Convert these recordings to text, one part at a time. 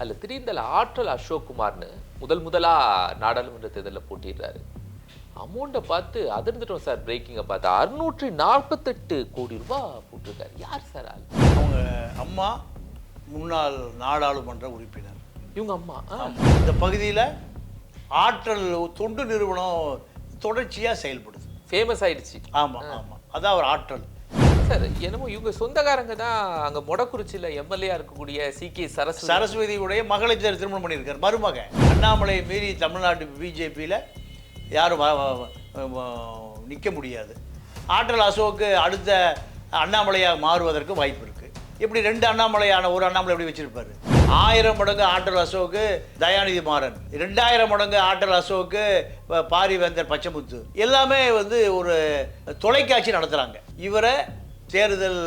அதில் திடீர்னு ஆற்றல் அசோக் குமார்னு முதல் முதலா நாடாளுமன்ற தேர்தலில் போட்டிடுறாரு அமௌண்ட்டை பார்த்து அதிர்ந்துட்டோம் சார் பிரேக்கிங்கை பார்த்து. அறுநூற்றி நாற்பத்தெட்டு கோடி ரூபாய் போட்டிருக்காரு. யார் சார் ஆள்? அவங்க அம்மா முன்னாள் நாடாளுமன்ற உறுப்பினர். இவங்க அம்மா. இந்த பகுதியில் ஆற்றல் தொண்டு நிறுவனம் தொடர்ச்சியாக செயல்படுது. ஃபேமஸ் ஆயிடுச்சு. ஆமாம் ஆமாம் அதான் ஒரு ஆற்றல். சார் என்னமோ இவங்க சொந்தக்காரங்க தான் அங்க மொடக்குறிச்சியில எம்எல்ஏ இருக்கக்கூடிய சி கே சரஸ்வதி. சரஸ்வதியுடைய மகளை திருமணம் பண்ணியிருக்கார். மருமக. அண்ணாமலை மீறி தமிழ்நாட்டு பிஜேபியில் யாரும் நிற்க முடியாது. ஆற்றல் அசோக்கு அடுத்த அண்ணாமலையாக மாறுவதற்கு வாய்ப்பு இருக்குது இப்படி ரெண்டு அண்ணாமலையான ஒரு அண்ணாமலை எப்படி வச்சிருப்பாரு? ஆயிரம் மடங்கு ஆற்றல் அசோக்கு தயாநிதி மாறன். ரெண்டாயிரம் மடங்கு ஆற்றல் அசோக்கு பாரிவேந்தர் பச்சமுத்து. எல்லாமே வந்து ஒரு தொலைக்காட்சி நடத்துகிறாங்க இவரை தேர்தல்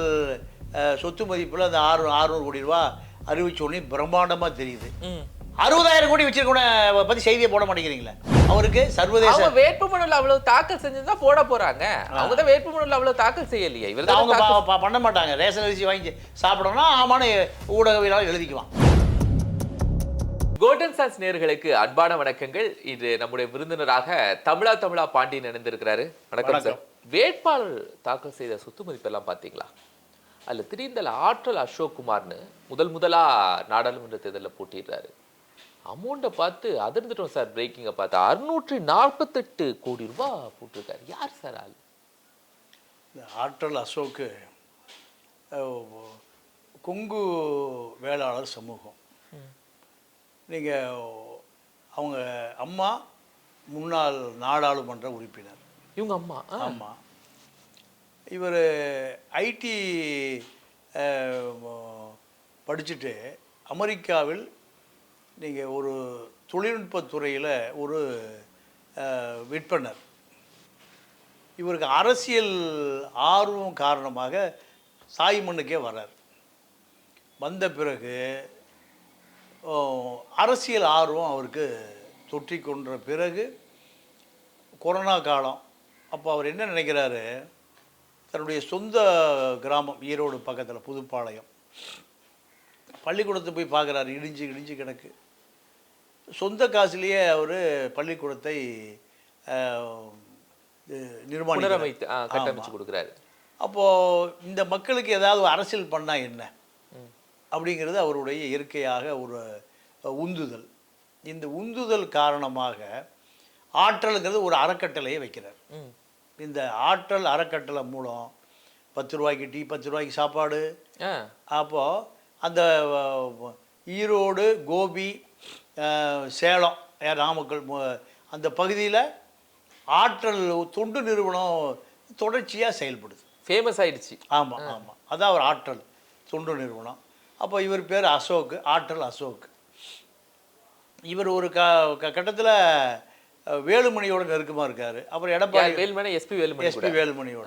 சொத்து மதிப்பில் அந்த ஆறு ஆறுநூறு கோடி ரூபா அறிவிச்ச உடனே பிரம்மாண்டமாக தெரியுது. அறுபதாயிரம் கோடி வச்சிருக்கவன பற்றி செய்தியை போட மாட்டேங்கிறீங்களே? அவருக்கு சர்வதேச வேட்புமனுல அவ்வளவு தாக்கல் செஞ்சுதான் போட போறாங்க. அவங்க தான் வேட்புமனுல அவ்வளவு தாக்கல் செய்யலையே. இவர் அவங்க பண்ண மாட்டாங்க. ரேஷன் அரிசி வாங்கி சாப்பிடணும்னா ஆமான்னு ஊடகவியலாளர் எழுதிக்குவான். கோல்டன் சான்ஸ் நேர்களுக்கு அன்பான வணக்கங்கள். இது நம்முடைய விருந்தினராக தமிழா தமிழா பாண்டியன் இணைந்திருக்கிறாரு. வணக்கம். சார். வேட்பாளர் தாக்கல் செய்த சொத்து மதிப்பெல்லாம் பார்த்தீங்களா? அதில் திடீர்னு ஆற்றல் அசோக் குமார்னு முதல் முதலா நாடாளுமன்ற தேர்தலில் போட்டிடுறாரு அமௌண்ட்டை பார்த்து அதிர்ந்துட்டோம் சார் பிரேக்கிங்கை பார்த்து. அறுநூற்றி நாற்பத்தெட்டு கோடி ரூபாய் போட்டிருக்காரு. யார் சார் ஆள்? இந்த ஆற்றல் அசோக்கு கொங்கு வேளாளர் சமூகம். நீங்கள் அவங்க அம்மா முன்னாள் நாடாளுமன்ற உறுப்பினர். இவங்க அம்மா. அம்மா ஆமாம் இவர் ஐடி படிச்சுட்டு அமெரிக்காவில் நீங்கள் ஒரு தொழில்நுட்பத்துறையில் ஒரு விற்பனர். இவருக்கு அரசியல் ஆர்வம் காரணமாக சாய் மண்ணுக்கே வர்றார் வந்த பிறகு அரசியல் ஆர்வம் அவருக்கு தொற்றிக் கொன்ற பிறகு கொரோனா காலம் அப்போ அவர் என்ன நினைக்கிறாரு? தன்னுடைய சொந்த கிராமம் ஈரோடு பக்கத்தில் புதுப்பாளையம். பள்ளிக்கூடத்தை போய் பார்க்குறாரு இடிஞ்சு இடிஞ்சு கிடக்கு. சொந்த காசுலேயே அவர் பள்ளிக்கூடத்தை ஆ, கட்டமைச்சு. கொடுக்குறாரு. அப்போது இந்த மக்களுக்கு ஏதாவது அரசியல் பண்ணால் என்ன? அப்படிங்கிறது அவருடைய இயற்கையாக ஒரு உந்துதல். இந்த உந்துதல் காரணமாக ஆற்றலுங்கிறது ஒரு அறக்கட்டளையை வைக்கிறார். இந்த ஆற்றல் அறக்கட்டளை மூலம் பத்து ரூபாய்க்கு டீ பத்து ரூபாய்க்கு சாப்பாடு. அப்போது அந்த ஈரோடு கோபி சேலம் நாமக்கல் அந்த பகுதியில் ஆற்றல் தொண்டு நிறுவனம் தொடர்ச்சியாக செயல்படுது. ஃபேமஸ் ஆயிடுச்சு. ஆமாம் ஆமாம் அதான் ஒரு ஆற்றல் தொண்டு நிறுவனம். அப்போ இவர் பேர் அசோக் ஆற்றல் அசோக். இவர் ஒரு க கட்டத்தில் வேலுமணியோட நெருக்கமாக இருக்கார். அப்புறம் எடப்பாடி வேலுமணி? எஸ்பி வேலுமணி எஸ்பி வேலுமணியோட.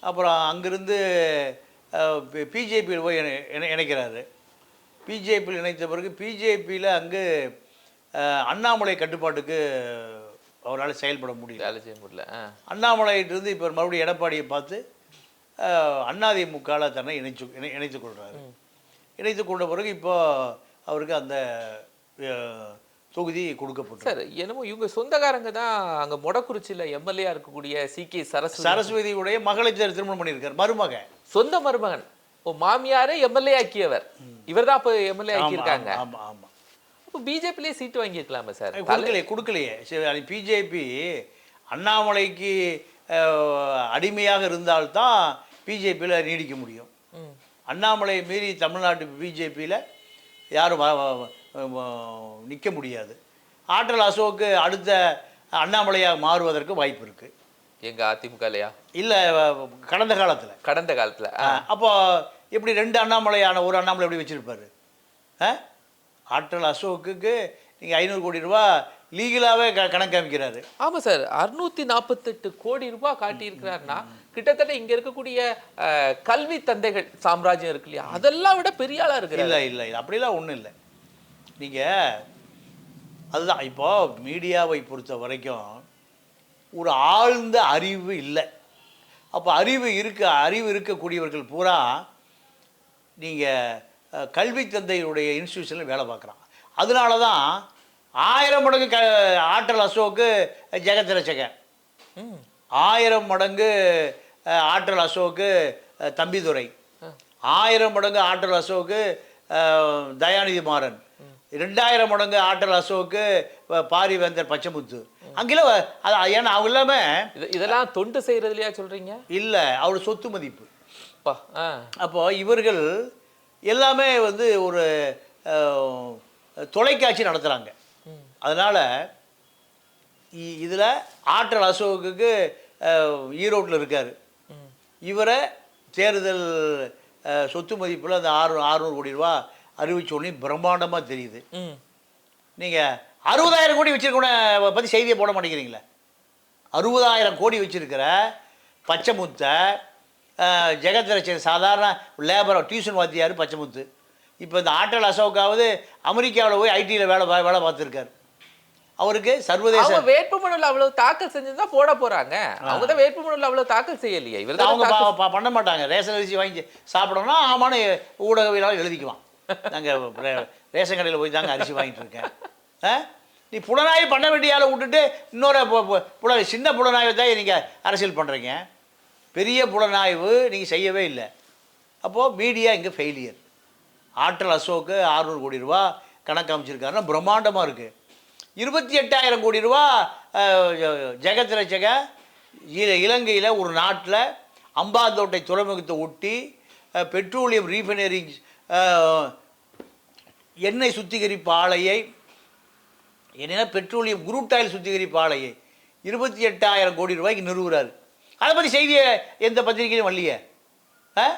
அப்புறம் அங்கிருந்து பிஜேபியில் போய் இணை- இணை- இணைக்கிறாரு. பிஜேபியில் இணைத்த பிறகு பிஜேபியில் அங்கு அண்ணாமலை கட்டுப்பாட்டுக்கு அவரால் செயல்பட முடியல. வேலை செய்ய முடியல. அண்ணாமலையிட்டிருந்து இப்போ மறுபடியும் எடப்பாடியை பார்த்து அண்ணாதிமுகவில் தன்னை இணைச்சு இணை இணைத்து கொள்கிறாரு இணைத்து கொண்ட பிறகு இப்போ அவருக்கு அந்த தொகுதி கொடுக்கப்பட்டது. சார் என்னமோ இவங்க சொந்தக்காரங்க தான் அங்க மொடக்குறிச்சியில எம்எல்ஏ இருக்கக்கூடிய சி. கே. சரஸ்வதி. சரஸ்வதியுடைய மகளை திருமணம் பண்ணியிருக்கார். மருமக சொந்த மருமகன். ஓ மாமியாரே எம்எல்ஏ ஆக்கியவர். இவர்தான் அப்ப எம்எல்ஏ ஆக்கியிருக்காங்க. ஆமாம் ஆமாம் அப்போ பிஜேபிலே சீட்டு வாங்கியிருக்கலாமே சார்? கொடுக்கலையே கொடுக்கலையே. சரி பிஜேபி அண்ணாமலைக்கு அடிமையாக இருந்தால்தான் பிஜேபியில் நீடிக்க முடியும். அண்ணாமலை மீறி தமிழ்நாட்டு பிஜேபியில் யாரும் நிற்க முடியாது. ஆற்றல் அசோக்கு அடுத்த அண்ணாமலையாக மாறுவதற்கு வாய்ப்பு இருக்குது எங்க அதிமுகலையா இல்லை கடந்த காலத்தில். கடந்த காலத்துல. அப்போ எப்படி ரெண்டு அண்ணாமலையான ஒரு அண்ணாமலை எப்படி வச்சுருப்பாரு? ஆ? ஆற்றல் அசோக்குக்கு நீங்கள் ஐநூறு கோடி ரூபா லீகலாகவே க கணக்கு அமைக்கிறாரு ஆமா சார் அறுநூத்தி நாற்பத்தெட்டு கோடி ரூபாய் காட்டியிருக்கிறாருன்னா கிட்டத்தட்ட இங்க இருக்கக்கூடிய கல்வி தந்தைகள் சாம்ராஜ்யம் இருக்கு இல்லையா? அதெல்லாம் விட பெரிய ஆளா இருக்கிறாரு. இல்லை இல்லை இல்லை அப்படிலாம் ஒன்றும் இல்லை. நீங்கள் அதுதான் இப்போ மீடியாவை பொறுத்த வரைக்கும் ஒரு ஆழ்ந்த அறிவு இல்லை. அப்போ அறிவு இருக்க அறிவு இருக்கக்கூடியவர்கள் பூரா நீங்கள் கல்வி தந்தையினுடைய இன்ஸ்டியூஷனில் வேலை பார்க்குறான் அதனால தான் ஆயிரம் மடங்கு க ஆற்றல் அசோக்கு ஜெகத் ரட்சகன். ம். ஆயிரம் மடங்கு ஆற்றல் அசோக்கு தம்பிதுரை. ஆயிரம் மடங்கு ஆற்றல் அசோக்கு தயாநிதி மாறன் ரெண்டாயிரம் மடங்கு ஆற்றல் அசோக்கு பாரிவேந்தர் பச்சைமுத்து. அங்கெல்லாம் அது ஏன்னா அவங்க எல்லாமே இது இதெல்லாம் தொண்டு செய்யறதுலயா சொல்றீங்க? இல்லை அவர் சொத்து மதிப்பு. அப்போ இவர்கள் எல்லாமே வந்து ஒரு தொலைக்காட்சி நடத்துகிறாங்க அதனால் இதில் ஆற்றல் அசோக்குக்கு ஈரோட்டில் இருக்கார். இவரை தேர்தல் சொத்து மதிப்பில் அந்த ஆறு ஆறுநூறு கோடி ரூபா அறிவிச்ச உடனே பிரம்மாண்டமாக தெரியுது. ம். நீங்கள் அறுபதாயிரம் கோடி வச்சிருக்க பற்றி செய்தியை போட மாட்டேங்கிறீங்களே? அறுபதாயிரம் கோடி வச்சிருக்கிற பச்சைமுத்தை அஹ், ஜெகத் ரட்சன் சாதாரண லேபர் டியூஷன் வாத்தியார் பச்சைமுத்து. இப்போ இந்த ஆற்றல் அசோக்காவது அமெரிக்காவில் போய் ஐடியில் வேலை வேலை பார்த்துருக்காரு. அவருக்கு சர்வதேச வேட்புமனுல அவ்வளவு தாக்கல் செஞ்சிருந்தா போட போறாங்க. அவங்க தான் வேட்புமனுல அவ்வளவு தாக்கல் செய்யலையே. இவர் அவங்க பண்ண மாட்டாங்க. ரேஷன் அரிசி வாங்கி சாப்பிடணும்னா ஆமான்னு ஊடகவியலாளர் எழுதிக்குவான். நாங்கள் ரேஷன் கடையில் போய் தாங்க அரிசி வாங்கிட்டு இருக்கேன். ஆ? நீ புலனாய்வு பண்ண வேண்டிய ஆளை விட்டுட்டு இன்னொரு புல சின்ன புலனாய்வு தான் நீங்கள் அரசியல் பண்ணுறீங்க பெரிய புலனாய்வு நீங்கள் செய்யவே இல்லை. அப்போது மீடியா இங்கே ஃபெயிலியர் ஆற்றல் அசோக்கு ஆறுநூறு கோடி ரூபா கணக்கு அமைச்சிருக்காருன்னா பிரம்மாண்டமாக இருக்குது இருபத்தி எட்டாயிரம் கோடி ரூபா ஜெகத் ரட்சக இலங்கையில் ஒரு நாட்டில் அம்பாந்தோட்டை துறைமுகத்தை ஒட்டி பெட்ரோலியம் ரீஃபைனரிங் எண்ணெய் சுத்திகரிப்பு ஆலையை என்னென்னா பெட்ரோலியம் குரூட் ஆயில் சுத்திகரிப்பு ஆலையை இருபத்தி எட்டாயிரம் கோடி ரூபாய்க்கு நிறுவுறாரு. அதை பற்றி செய்தியை எந்த பத்திரிகையும் வரலையே? ஆ?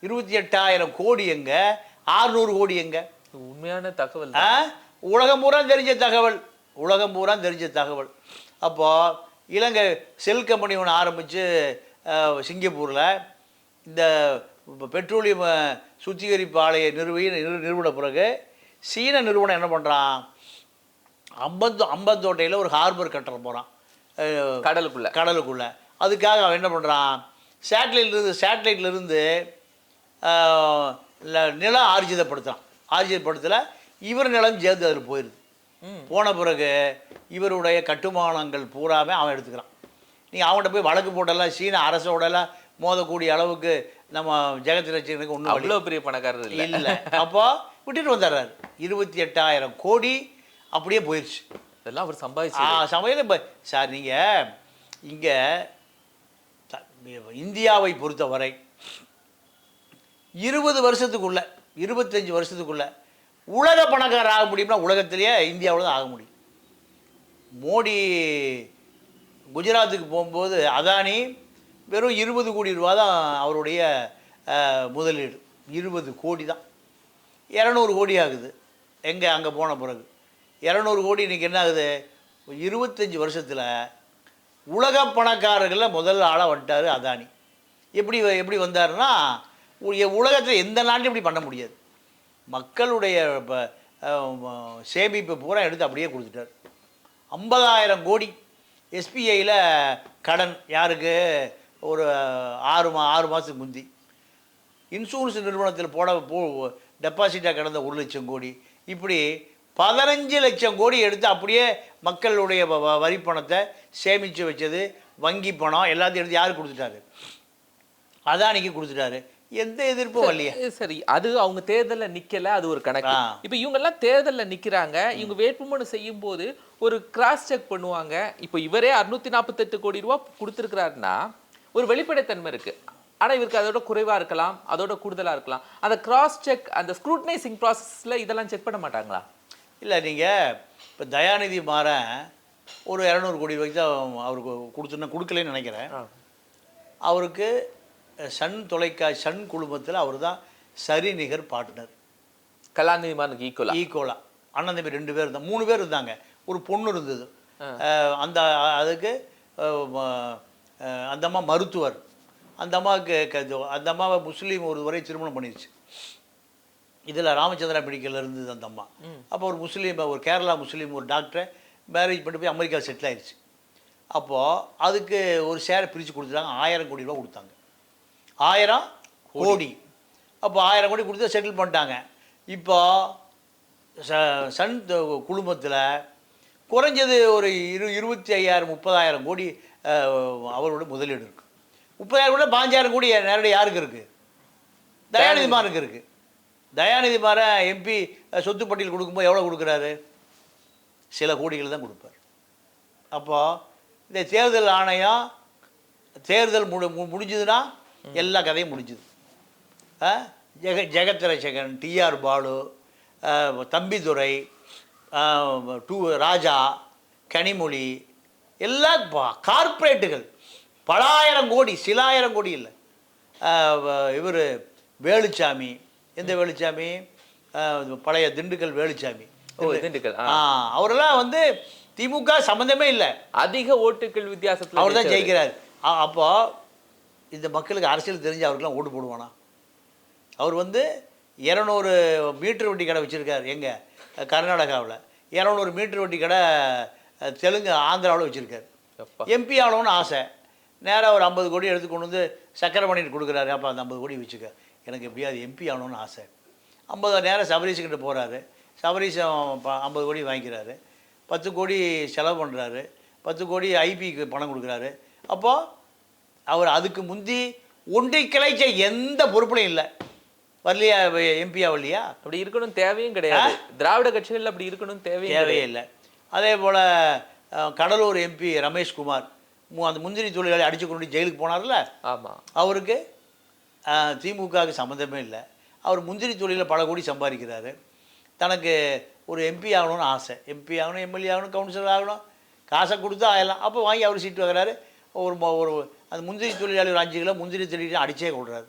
இருபத்தி எட்டாயிரம் கோடி எங்க? ஆறுநூறு கோடி எங்க? உண்மையான தகவல்? உலகம் பூரா தெரிஞ்ச தகவல். உலகம் பூரா தெரிஞ்ச தகவல். அப்போ இலங்கை செல் கம்பெனி ஒன்று ஆரம்பித்து சிங்கப்பூரில் இந்த ப- பெட்ரோலியம் சுத்திகரிப்பு ஆலையை நிறுவி நிறு நிறுவன பிறகு சீன நிறுவனம் என்ன பண்ணுறான் அம்பத்து அம்பத்தோட்டையில் ஒரு ஹார்பர் கட்டுற போகிறான் கடலுக்குள்ள. கடலுக்குள்ள. அதுக்காக அவன் என்ன பண்ணுறான் சேட்டலைட்லேருந்து சேட்டலைட்லேருந்து நில ஆர்ஜிதப்படுத்துகிறான் ஆர்ஜிதப்படுத்தல இவர் நிலம் சேர்ந்து அதில் போயிடுது ம். போன பிறகு இவருடைய கட்டுமானங்கள் பூராமே அவன் எடுத்துக்கிறான். நீங்கள் அவன்கிட்ட போய் வழக்கு போட்டெல்லாம் சீன அரசோடலாம் மோதக்கூடிய அளவுக்கு நம்ம ஜெகத் ரட்சகனுக்கு ஒன்றும் அவ்வளவு பெரிய பணக்காரர் இல்ல. இல்லை. அப்போ விட்டுட்டு வந்துடுறாரு. இருபத்தி எட்டாயிரம் கோடி அப்படியே போயிடுச்சு இதெல்லாம் அவர் சம்பாதிச்சு. சமையல் இப்போ சார் நீங்கள் இங்கே இந்தியாவை பொறுத்தவரை இருபது வருஷத்துக்குள்ள இருபத்தஞ்சி வருஷத்துக்குள்ள உலக பணக்காரர் ஆக முடியும்னா உலகத்திலேயே இந்தியாவில் தான் ஆக முடியும். மோடி குஜராத்துக்கு போகும்போது அதானி வெறும் இருபது கோடி ரூபா தான் அவருடைய முதலீடு. இருபது கோடி தான். இரநூறு கோடி ஆகுது. எங்கே அங்கே போன பிறகு. இரநூறு கோடி இன்றைக்கி என்ன ஆகுது? இருபத்தஞ்சி வருஷத்தில் உலக பணக்காரர்களில் முதல் ஆளாக வந்துட்டார் அதானி. எப்படி வ- எப்படி வந்தாருன்னா உலகத்தில் எந்த நாட்டிலும் இப்படி பண்ண முடியாது. மக்களுடைய சேமிப்பு பூரா எடுத்து அப்படியே கொடுத்துட்டார். ஐம்பதாயிரம் கோடி. எஸ்பிஐயில் கடன். யாருக்கு? ஒரு ஆறு மா ஆறு மாதத்துக்கு முந்தி. இன்சூரன்ஸ் நிறுவனத்தில் போட போ டெபாசிட்டாக கிடந்த ஒரு லட்சம் கோடி. இப்படி பதினஞ்சு லட்சம் கோடி எடுத்து அப்படியே மக்களுடைய வரி பணத்தை சேமித்து வச்சது வங்கி பணம் எல்லாத்தையும் எடுத்து யாருக்கு கொடுத்துட்டாரு? அதானிக்கு கொடுத்துட்டாரு. எந்த எதிர்ப்பும் வரலையே. சரி, அது அவங்க தேர்தல்ல நிக்கல அது ஒரு கணக்கு. இப்ப இவங்க எல்லாம் தேர்தல்ல நிக்கிறாங்க. இவங்க வேட்புமனு செய்யும் போது ஒரு கிராஸ் செக் பண்ணுவாங்க. இப்போ இவரே அறுநூத்தி நாற்பத்தெட்டு கோடி ரூபாய் கொடுத்திருக்கிறாருன்னா ஒரு வெளிப்படைத்தன்மை இருக்கு. ஆனா இவருக்கு அதோட குறைவா இருக்கலாம் அதோட கூடுதலா இருக்கலாம். அந்த கிராஸ் செக் அந்த ஸ்க்ரூட்னைசிங் ப்ராசஸ்ல இதெல்லாம் செக் பண்ண மாட்டாங்களா? இல்லை நீங்கள் இப்போ தயாநிதி மாறன் ஒரு இரநூறு கோடி ரூபாய்க்கு தான் அவருக்கு கொடுத்துருந்தா கொடுக்கலன்னு நினைக்கிறேன். அவருக்கு சன் தொலைக்காட்சி சன் குழுமத்தில் அவர் தான் சரிநிகர் பார்ட்னர் கலாநிதி மாறனுக்கு ஈக்குவலா ஈக்குவலாக அண்ணன் தம்பி ரெண்டு பேர் இருந்தாங்க. மூணு பேர் இருந்தாங்க. ஒரு பொண்ணு இருந்தது. அந்த அதுக்கு அந்த அம்மா மருத்துவர். அந்த அம்மாவுக்கு அந்த அம்மாவை முஸ்லீம் ஒரு வரை திருமணம் பண்ணிருச்சு இதில் ராமச்சந்திரா மெடிக்கல்ல இருந்தது அந்த அம்மா. அப்போ ஒரு முஸ்லீம் ஒரு கேரளா முஸ்லீம் ஒரு டாக்டரை மேரேஜ் பண்ணி போய் அமெரிக்கா செட்டில் ஆயிடுச்சு. அப்போது அதுக்கு ஒரு ஷேரை பிரித்து கொடுத்துட்டாங்க. ஆயிரம் கோடி ரூபா கொடுத்தாங்க. ஆயிரம் கோடி. அப்போ ஆயிரம் கோடி கொடுத்து செட்டில் பண்ணிட்டாங்க. இப்போ ச சன் குழுமத்தில் குறைஞ்சது ஒரு இரு இருபத்தி ஐயாயிரம் முப்பதாயிரம் கோடி அவரோட முதலீடு இருக்கு. முப்பதாயிரம் கோடி பாஞ்சாயிரம் கோடி நேரடி யாருக்கு இருக்குது தயாநிதி மாறனுக்கு இருக்குது தயாநிதி மாறன் எம்பி சொத்து பட்டியல் கொடுக்கும்போது எவ்வளோ கொடுக்குறாரு? சில கோடிகள் தான் கொடுப்பார். அப்போது இந்த தேர்தல் ஆணையம் தேர்தல் முடி முடிஞ்சுதுன்னா எல்லா கதையும் முடிஞ்சுது? ஜெக ஜெகத் ரட்சகன் டிஆர் பாலு தம்பிதுரை டூ ராஜா கனிமொழி எல்லா கார்ப்பரேட்டுகள் பலாயிரம் கோடி சிலாயிரம் கோடி இல்லை. இவர் வேலுச்சாமி. எந்த வேலுச்சாமி? பழைய திண்டுக்கல் வேலுச்சாமி. திண்டுக்கல் அவரெல்லாம் வந்து திமுக சம்மந்தமே இல்லை. அதிக ஓட்டுகள் வித்தியாசத்துல அவர் தான். ஜெயிக்கிறார். அப்போ இந்த மக்களுக்கு அரசியல் தெரிஞ்சு அவருக்கெல்லாம் ஓட்டு போடுவானா? அவர் வந்து இரநூறு மீட்டர் வட்டி கடை வச்சுருக்காரு. எங்கே? கர்நாடகாவில். இரநூறு மீட்டர் வட்டி கடை தெலுங்கு ஆந்திராவில் வச்சுருக்காரு. எம்பி ஆகணும்னு ஆசை. நேராக ஒரு ஐம்பது கோடி எடுத்து கொண்டு வந்து சக்கரை பண்ணிட்டு கொடுக்குறாரு. அப்போ அந்த ஐம்பது கோடி வச்சுக்க. எனக்கு எப்படியாவது எம்பி ஆகணும்னு ஆசை. ஐம்பது நேரம் சபரீஷுக்கிட்ட போகிறாரு சபரீஷம் ஐம்பது கோடி வாங்கிக்கிறாரு. பத்து கோடி செலவு பண்ணுறாரு பத்து கோடி ஐபிக்கு பணம் கொடுக்குறாரு. அப்போது அவர் அதுக்கு முந்தி ஒன்றை கிளைச்ச எந்த பொறுப்புலையும் இல்லை. வரலையா எம்பியா வரலையா? அப்படி இருக்கணும் தேவையும் கிடையாது. திராவிட கட்சிகள் அப்படி இருக்கணும் தேவையும் தேவையே இல்லை. அதே போல் கடலூர் எம்பி ரமேஷ்குமார் மு- அந்த முந்திரி தொழிலாளி அடிச்சு கொண்டு ஜெயிலுக்கு போனார்ல? ஆமா. அவருக்கு திமுகவுக்கு சம்மந்தமே இல்லை. அவர் முந்திரி தொழிலில் பல கோடி சம்பாதிக்கிறாரு. தனக்கு ஒரு எம்பி ஆகணும்னு ஆசை. எம்பி ஆகணும் எம்எல்ஏ ஆகணும் கவுன்சிலர் ஆகணும். காசை கொடுத்து ஆகலாம் அப்போ வாங்கி அவர் சீட்டு வைக்கிறாரு ஒரு ஒரு அந்த முந்திரி தொழிலாளி ஒரு அஞ்சு கிலோ முந்திரி தொழிலாளி அடிச்சே கொள்றாரு.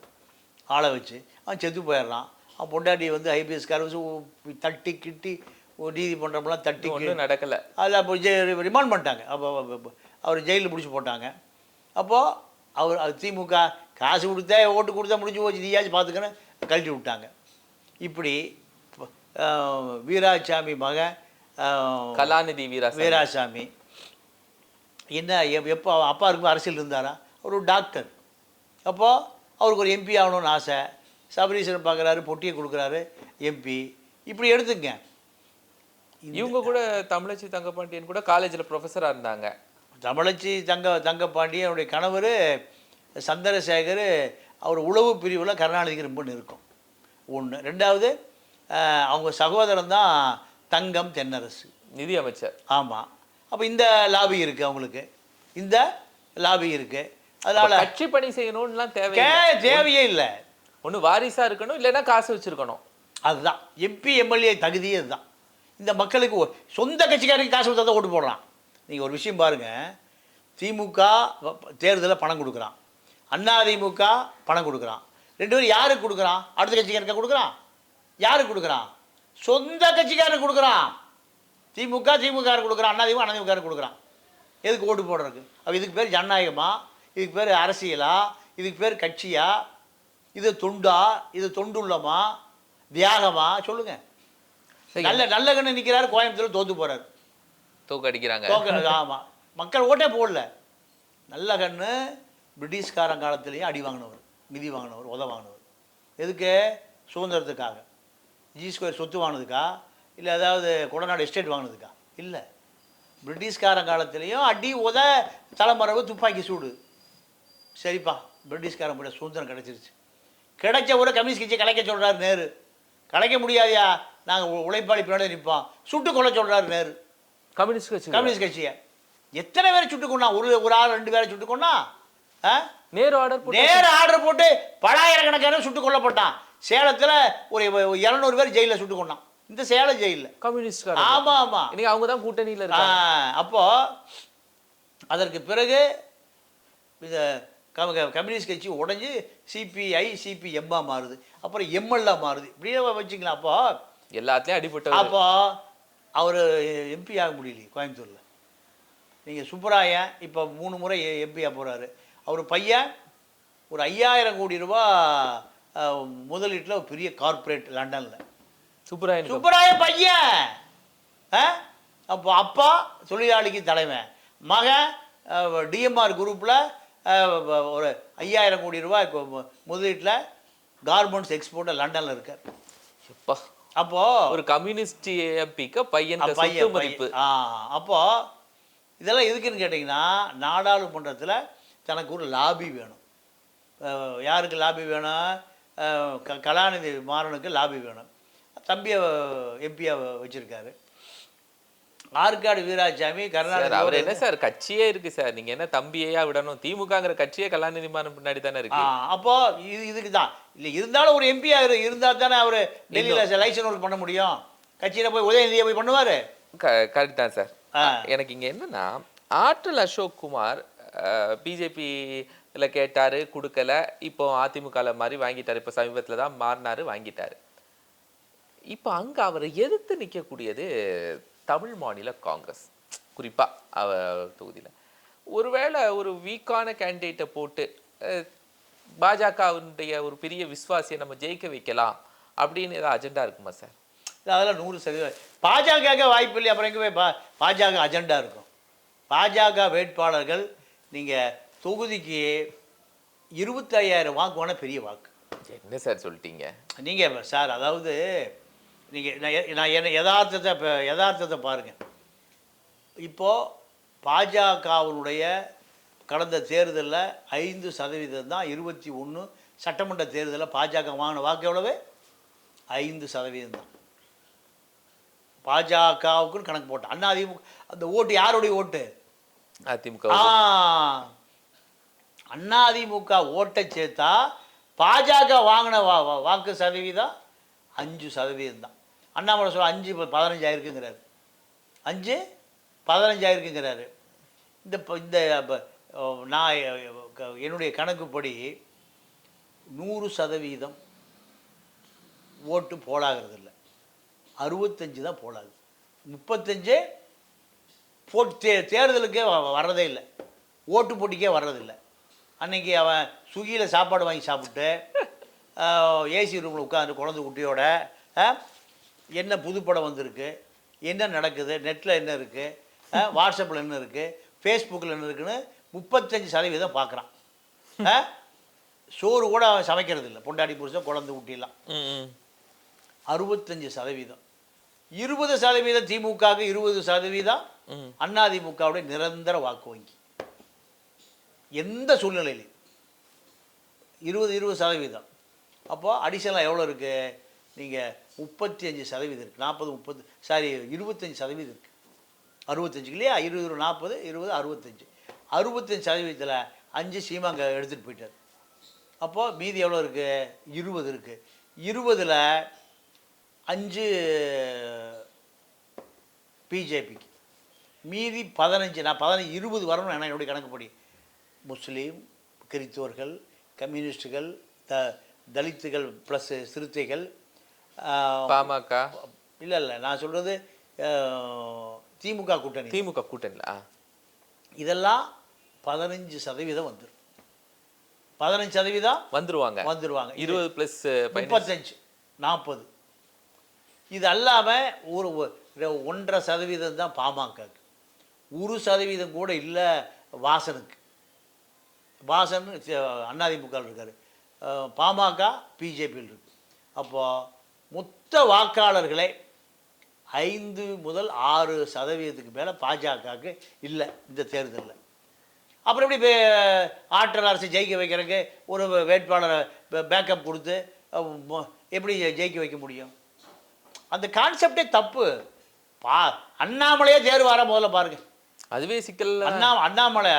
ஆளை வச்சு. அவன் செத்து போயிடுறான். அவன் பொண்டாட்டி வந்து ஐபிஎஸ்கார வச்சு தட்டி கிட்டி ஒரு நீதிமன்றம்லாம் தட்டி ஒண்ணும் நடக்கல. அதில் அப்போ ஜெ ரிமாண்ட் பண்ணிட்டாங்க. அப்போ அவர் ஜெயிலில் பிடிச்சி போட்டாங்க. அப்போது அவர் அது திமுக காசு கொடுத்தா ஓட்டு கொடுத்தா முடிஞ்சு போச்சு. நீயாச்சும் பார்த்துக்கன்னு கழட்டி விட்டாங்க. இப்படி வீராசாமி மகன் கலாநிதி வீராசாமி. வீராசாமி. என்ன எப்- எப்போ அப்பா இருக்கும் அரசியல் இருந்தாரா? அவர் ஒரு டாக்டர் அப்போது அவருக்கு ஒரு எம்பி ஆகணும்னு ஆசை. சபரீசன் பார்க்குறாரு பொட்டியை கொடுக்குறாரு எம்பி இப்படி எடுத்துங்க இவங்க கூட தமிழச்சி தங்கப்பாண்டியன் கூட காலேஜ்ல ப்ரொஃபஸரா இருந்தாங்க. தமிழச்சி தங்க தங்கப்பாண்டி அவருடைய கணவர் சந்திரசேகர் அவர் உளவு பிரிவில் கருணாநிதிக்கு ரொம்ப நெருக்கம். ஒன்று ரெண்டாவது அவங்க சகோதரன் தான் தங்கம் தென்னரசு. நிதி அமைச்சர். ஆமாம் அப்போ இந்த லாபி இருக்குது அவங்களுக்கு. இந்த லாபி இருக்குது அதனால் கட்சி பணி செய்யணும்லாம் தேவை கே தேவையே இல்லை. ஒண்ணு வாரிசா இருக்கணும் இல்லைன்னா காசு வச்சிருக்கணும். அதுதான். எம்பி எம்எல்ஏ தகுதியே இதுதான் இந்த மக்களுக்கு சொந்த கட்சிக்காரருக்கு காசு கொடுத்தா தான் ஓட்டு போடுறான் நீங்கள் ஒரு விஷயம் பாருங்கள் திமுக தேர்தலில் பணம் கொடுக்குறான். அதிமுக பணம் கொடுக்குறான். ரெண்டு பேரும் யாருக்கு கொடுக்குறான்? அடுத்த கட்சிக்காரருக்கு கொடுக்குறான்? யாருக்கு கொடுக்குறான்? சொந்த கட்சிக்காரருக்கு கொடுக்குறான். திமுக திமுக கொடுக்குறான். அதிமுக அதிமுக கொடுக்குறான். எதுக்கு ஓட்டு போடுறதுக்கு? அப்போ இதுக்கு பேர் ஜனநாயகமா? இதுக்கு பேர் அரசியலா? இதுக்கு பேர் கட்சியா? இது தொண்டா? இது தொண்டுள்ளமா? தியாகமா? சொல்லுங்கள் நல்ல நல்ல கண்ணு நிற்கிறாரு கோயம்புத்தூர் தோத்து போறாரு. தூக்கு அடிக்கிறாங்க தோக்க ஆமாம் மக்கள் ஓட்டே போடல. நல்ல கண்ணு பிரிட்டிஷ்காரன் காலத்துலேயும் அடி வாங்கினவர் நிதி வாங்கினவர் உத வாங்கினவர். எதுக்கு? சுதந்திரத்துக்காக. ஜி ஸ்கொயர் சொத்து வாங்கினதுக்கா? இல்லை ஏதாவது கொடநாடு எஸ்டேட் வாங்கினதுக்கா? இல்லை. பிரிட்டிஷ்காரன் காலத்துலேயும் அடி உத தலைமறைவு துப்பாக்கி சூடு. சரிப்பா பிரிட்டிஷ்காரன் கூட சுதந்திரம் கிடைச்சிருச்சு. கிடைச்ச ஒரு கம்யூனிஸ்ட் கட்சியை கலைக்க சொல்கிறாரு நேரு. கலைக்க முடியாதியா? நாங்கள் உழைப்பாளி பின்னாடி நிற்போம் சுட்டு கொள்ள சொல்கிறாரு நேரு கம்யூனிஸ்ட் கட்சி கம்யூனிஸ்ட் கட்சியை. எத்தனை பேரை சுட்டு கொண்டா ஒரு ஒரு ஆள் ரெண்டு பேரை சுட்டு கொண்டா? நேரு ஆர்டர் நேர ஆர்டர் போட்டு பலாயிரக்கணக்கான சுட்டு கொல்லப்பட்டான். சேலத்தில் ஒரு இரநூறு பேர் ஜெயிலில் சுட்டு கொண்டான் இந்த சேலம் ஜெயிலில். கம்யூனிஸ்ட் ஆமா ஆமா. இன்னைக்கு அவங்க தான் கூட்டணியில இருக்காங்க. அப்போ அதற்கு பிறகு இந்த கம்யூனிஸ்ட் கட்சி உடைஞ்சு சிபிஐ சிபிஎம்மா மாறுது. அப்புறம் எம்எல்ஏ மாறுது. இப்படியே வச்சுக்கலாம். அப்போ எல்லாத்துலயும் அடிபட்டவர். அப்போ அவர் எம்பி ஆக முடியலையே கோயம்புத்தூரில். நீங்கள் சுப்பராயன் இப்போ மூணு முறை எம்பியாக போகிறாரு அவர் பையன் ஒரு ஐயாயிரம் கோடி ரூபா முதலீட்டில் ஒரு பெரிய கார்ப்பரேட் லண்டனில். சுப்புராயன் சுப்பராயன் பையன்! ஆ அப்போ அப்பா தொழிலாளிக்கு தலைவன் மகன் டிஎம்ஆர் குரூப்பில் ஒரு ஐயாயிரம் கோடி ரூபாய் முதலீட்டில் கார்மெண்ட்ஸ் எக்ஸ்போர்ட்டர் லண்டனில் இருக்கார். எப்பா. அப்போது ஒரு கம்யூனிஸ்ட் எம்பிக்கு பையன் சொத்து பையன் மதிப்பு. பையன். ஆ அப்போ இதெல்லாம் எதுக்குன்னு கேட்டிங்கன்னா நாடாளுமன்றத்தில் தனக்கு ஒரு லாபி வேணும். யாருக்கு லாபி வேணும்? கலாநிதி மாறனுக்கு லாபி வேணும். தம்பியை எம்பியை வச்சுருக்காரு. ஆற்காடு வீராசாமி சார் அவர் கருணாநிதி என்ன சார் கட்சியே இருக்கு சார். நீங்க என்ன தம்பியையா விடணும்? திமுகங்கிற கட்சியே கலாநிதி மாறன் பின்னாடி தானே இருக்கு? அப்போ இது இதுக்கு தான். இல்லை இருந்தாலும் ஒரு எம்பியாக இரு இருந்தால் தானே அவர் டெல்லியில் லைசன் ஒர்க் பண்ண முடியும். கட்சியில் போய் உதயநிதியை போய் பண்ணுவார்? கரெக்ட் தான் சார். எனக்கு இங்க என்னன்னா ஆற்றல் அசோக் குமார் பிஜேபியில் கேட்டாரு கொடுக்கல. இப்போ அதிமுகல மாதிரி வாங்கிட்டாரு. இப்போ சமீபத்தில் தான் மாறினாரு வாங்கிட்டாரு. இப்போ அங்க அவரை எதிர்த்து நிற்கக்கூடியது தமிழ் மாநில காங்கிரஸ். குறிப்பா அவ தொகுதியில. ஒருவேளை ஒரு வீக்கான கேண்டிடேட்டை போட்டு பாஜகவினுடைய ஒரு பெரிய விசுவாசியை நம்ம ஜெயிக்க வைக்கலாம் அப்படின்னு ஏதாவது அஜெண்டா இருக்குமா சார் அதெல்லாம் நூறு சதவீதம். பாஜக வாய்ப்பு இல்லை அப்புறம் எங்கே போய் பா பாஜக அஜெண்டா இருக்கும். பாஜக வேட்பாளர்கள் நீங்கள் தொகுதிக்கு இருபத்தையாயிரம் வாக்கு வேணால் பெரிய வாக்கு. என்ன சார் சொல்லிட்டீங்க? நீங்கள் சார் அதாவது நீங்கள் நான் நான் என்ன யதார்த்தத்தை இப்போ யதார்த்தத்தை பாருங்கள் இப்போது பாஜகவினுடைய கடந்த தேர்தலில் ஐந்து சதவீதம் தான் இருபத்தி ஒன்று சட்டமன்ற தேர்தலில் பாஜக வாங்கின வாக்கு எவ்வளவு? ஐந்து சதவீதம் தான். பாஜகவுக்குன்னு கணக்கு போட்டேன். அண்ணா அதிமுக அந்த ஓட்டு யாருடைய ஓட்டு? அதிமுக. அண்ணா அதிமுக ஓட்டை சேர்த்தா பாஜக வாங்கின வா- வாக்கு சதவீதம் அஞ்சு சதவீதம் தான். அண்ணாமலை சொல்ல அஞ்சு இப்போ பதினஞ்சாயிருக்குங்கிறாரு அஞ்சு பதினஞ்சாயிருக்குங்கிறாரு இந்த இப்போ இந்த நான் க- என்னுடைய கணக்குப்படி நூறு சதவீதம் ஓட்டு போலாகிறது இல்லை அறுபத்தஞ்சு தான் போலாகுது முப்பத்தஞ்சு போட் தே தேர்தலுக்கே வர்றதே இல்லை. ஓட்டு போட்டிக்கே வர்றதில்லை. அன்னைக்கு அவன் ஸ்விக்கியில் சாப்பாடு வாங்கி சாப்பிட்டு ஏசி ரூமில் உட்காந்து குழந்தை குட்டியோட என்ன புதுப்படம் வந்திருக்கு என்ன நடக்குது நெட்டில் என்ன இருக்குது வாட்ஸ்அப்பில் என்ன இருக்குது ஃபேஸ்புக்கில் என்ன இருக்குன்னு முப்பத்தஞ்சு சதவீதம் பார்க்குறான்? சோறு கூட அவன் சமைக்கிறது இல்லை. பொண்டாடி புருஷன் குழந்தை குட்டிலாம் ம், ம். அறுபத்தஞ்சு சதவீதம். இருபது சதவீதம் திமுகவுக்கு இருபது சதவீதம். அதிமுகவுடைய நிரந்தர வாக்கு வங்கி. எந்த சூழ்நிலையிலையும் இருபது இருபது சதவீதம். அப்போ அடிஷனலாக எவ்வளோ இருக்குது நீங்கள் முப்பத்தி அஞ்சு சதவீதம் இருக்குது நாற்பது முப்பது சாரி இருபத்தஞ்சி சதவீதம் இருக்குது அறுபத்தஞ்சுக்கு இல்லையா? இருபது நாற்பது இருபது அறுபத்தஞ்சு. அறுபத்தஞ்சு சதவீதத்தில் அஞ்சு சீமாங்க எடுத்துகிட்டு போயிட்டார். அப்போது மீதி எவ்வளோ இருக்குது இருபது இருக்குது இருபதில் அஞ்சு பிஜேபிக்கு. மீதி பதினஞ்சு நான் பதினஞ்சு இருபது வரணும் என்ன என்னுடைய கணக்குப்படி முஸ்லீம் கிறித்தவர்கள் கம்யூனிஸ்டுகள் த தலித்துகள் ப்ளஸ் சிறுத்தைகள் பாமக? இல்லை இல்லை நான் சொல்கிறது திமுக கூட்டணி. திமுக கூட்டணில ஆ. இதெல்லாம் பதினஞ்சு சதவீதம் வந்துடும் பதினஞ்சு சதவீதம் வந்துருவாங்க. வந்துடுவாங்க இருபது பிளஸ் முப்பத்தஞ்சு நாற்பது. இது அல்லாமல் ஒரு ஒன்றரை சதவீதம் தான் பாமகக்கு. ஒரு சதவீதம் கூட இல்லை வாசனுக்கு. வாசன் அதிமுக இருக்கார். பாமக பிஜேபியில் இருக்கு. அப்போ மொத்த வாக்காளர்களே ஐந்து முதல் ஆறு சதவீதத்துக்கு மேலே பாஜகவுக்கு இல்லை இந்த தேர்தலில். அப்புறம் எப்படி ஆற்றல் அரசு ஜெயிக்க வைக்கிறதுக்கு ஒரு வேட்பாளரை பேக்கப் கொடுத்து எப்படி ஜெயிக்க வைக்க முடியும்? அந்த கான்செப்டே தப்பு. பா அண்ணாமலையே தேர்வார முதல்ல பாருங்க. அதுவே சிக்கல் அண்ணா அண்ணாமலை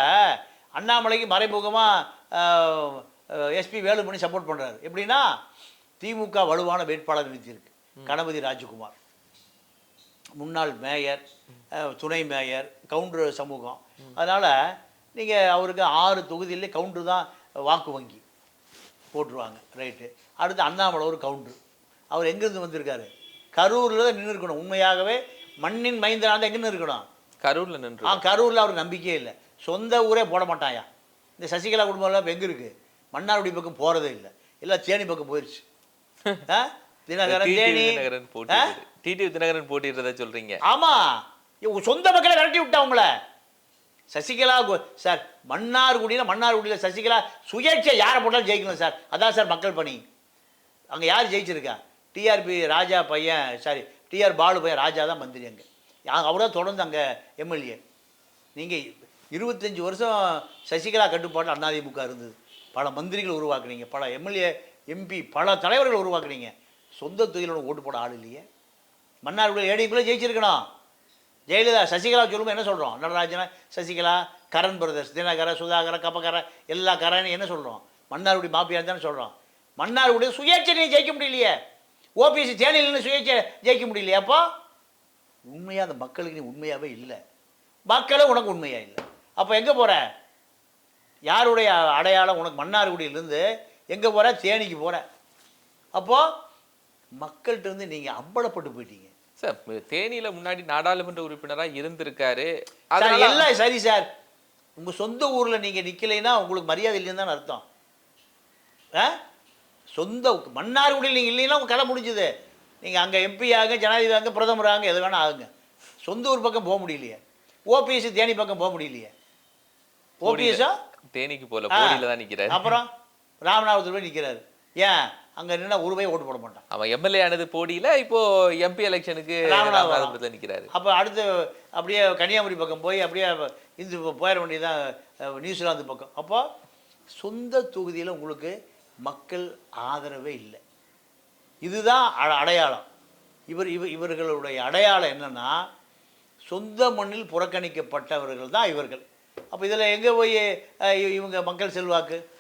அண்ணாமலைக்கு மறைமுகமாக எஸ்பி வேலுமணி சப்போர்ட் பண்ணுறாரு எப்படின்னா திமுக வலுவான வேட்பாளர் நிறுத்தியிருக்கு கணபதி ராஜகுமார். முன்னாள் மேயர் துணை மேயர் கவுண்டர் சமூகம். அதனால் நீங்கள் அவருக்கு ஆறு தொகுதியிலே கவுண்டர் தான் வாக்கு வங்கி போட்டுருவாங்க. ரைட்டு. அடுத்து அண்ணாமலை ஒரு கவுண்டர். அவர் எங்கேருந்து வந்திருக்காரு? கரூரில் தான் நின்று இருக்கணும். உண்மையாகவே மண்ணின் மைந்தனாக எங்கே இருக்கணும்? கரூர்ல நின்று ஆ கரூரில் அவருக்கு நம்பிக்கையே இல்லை. சொந்த ஊரே போட மாட்டாயா? இந்த சசிகலா குடும்பம்லாம் இப்போ எங்கே இருக்குது மன்னார்குடி பக்கம் போகிறதே இல்லை. எல்லாம் தேனி பக்கம் போயிடுச்சு தினகரன் தேனி. தினகரன் போட்டிடுறது டிடி தினகரன் போட்டிடுறதா சொல்றீங்க. இவங்க சொந்த மக்களை விரட்டி விட்டா உங்கள. சசிகலா சார் மன்னார்குடியில் மன்னார்குடியில் சசிகலா சுயேட்சை யாரை போட்டாலும் ஜெயிக்கணும் சார். அதான் சார் மக்கள் பணி. அங்கே யார் ஜெயிச்சிருக்கா? டிஆர்பி ராஜா பையன் சாரி டிஆர் பாலு பையன் ராஜா தான் மந்திரி அங்கே. அவர் தான் தொடர்ந்து அங்கே எம்எல்ஏ நீங்கள் இருபத்தஞ்சி வருஷம் சசிகலா கட்டுப்பாட்டில் அதிமுக இருந்தது. பல மந்திரிகள் உருவாக்குனீங்க. பல எம்எல்ஏ எம்பி பல தலைவர்கள் உருவாக்குறீங்க சொந்த தொழிலோட ஓட்டு போட ஆள் இல்லையே. மன்னார்குடி ஏடிக்குள்ளே ஜெயிச்சிருக்கணும். ஜெயலலிதா சசிகலா சொல்லும்போது என்ன சொல்கிறோம் நடராஜனா சசிகலா கரண் பிரதர்ஸ் தினகர சுதாகர கப்பகர எல்லா கரன்னு என்ன சொல்கிறோம் மன்னார்குடி மாப்பியா தானே சொல்கிறோம் மன்னார்குடி சுயேட்சை நீ ஜெயிக்க முடியலையே. ஓபிஎஸ்சி தேனியில்னு சுயேட்சை ஜெயிக்க முடியலையே அப்போ? உண்மையாக அந்த மக்களுக்கு நீ உண்மையாகவே இல்லை. மக்களே உனக்கு உண்மையாக இல்லை. அப்போ எங்கே போகிற யாருடைய அடையாளம் உனக்கு மன்னார்குடியிலேருந்து எங்கே போகிற தேனிக்கு போகிற அப்போது மக்கள்கிட்ட இருந்து நீங்கள் அம்பலப்பட்டு போயிட்டீங்க. சார் தேனியில முன்னாடி நாடாளுமன்ற உறுப்பினரா இருந்திருக்காரு. அதனால எல்லாம் சரி சார். உங்கள் சொந்த ஊரில் நீங்கள் நிற்கலைன்னா உங்களுக்கு மரியாதை இல்லைன்னு தானே அர்த்தம். ஆ? சொந்த மன்னார்குடியில் நீங்கள் இல்லைன்னா உங்கள் கதை முடிஞ்சுது. நீங்கள் அங்கே எம்பி ஆகுங்க ஜனாதிபதி ஆகுங்க பிரதமர் ஆகுங்க எது வேணால் ஆகுங்க. சொந்த ஊர் பக்கம் போக முடியலையே. ஓபிஎஸ் தேனி பக்கம் போக முடியலையே. ஓபிஎஸ்ஸா தேனிக்கு போடியில தான் நிக்கிறாரு. அப்புறம்? ராமநாதபுரத்தில் போய் நிற்கிறாரு ஏன்? அங்கே நின்னா ஒரு ரூபாய் ஓட்டு போட மாட்டான். அவன் எம்எல்ஏ ஆனது போடியில இப்போ எம்பி எலெக்ஷனுக்கு. ராமநாதபுரத்துல நிக்கிறாரு. அப்போ அடுத்து அப்படியே கன்னியாகுமரி பக்கம் போய் அப்படியே இந்த போயிட வேண்டியதான் நியூசிலாந்து பக்கம். அப்போ சொந்த தொகுதியில் உங்களுக்கு மக்கள் ஆதரவே இல்லை. இதுதான் அ- அடையாளம். இவர் இவ இவர்களுடைய அடையாளம் என்னன்னா சொந்த மண்ணில் புறக்கணிக்கப்பட்டவர்கள் தான் இவர்கள். அப்போ இதில் எங்கே போய் இவங்க மக்கள் செல்வாக்கு?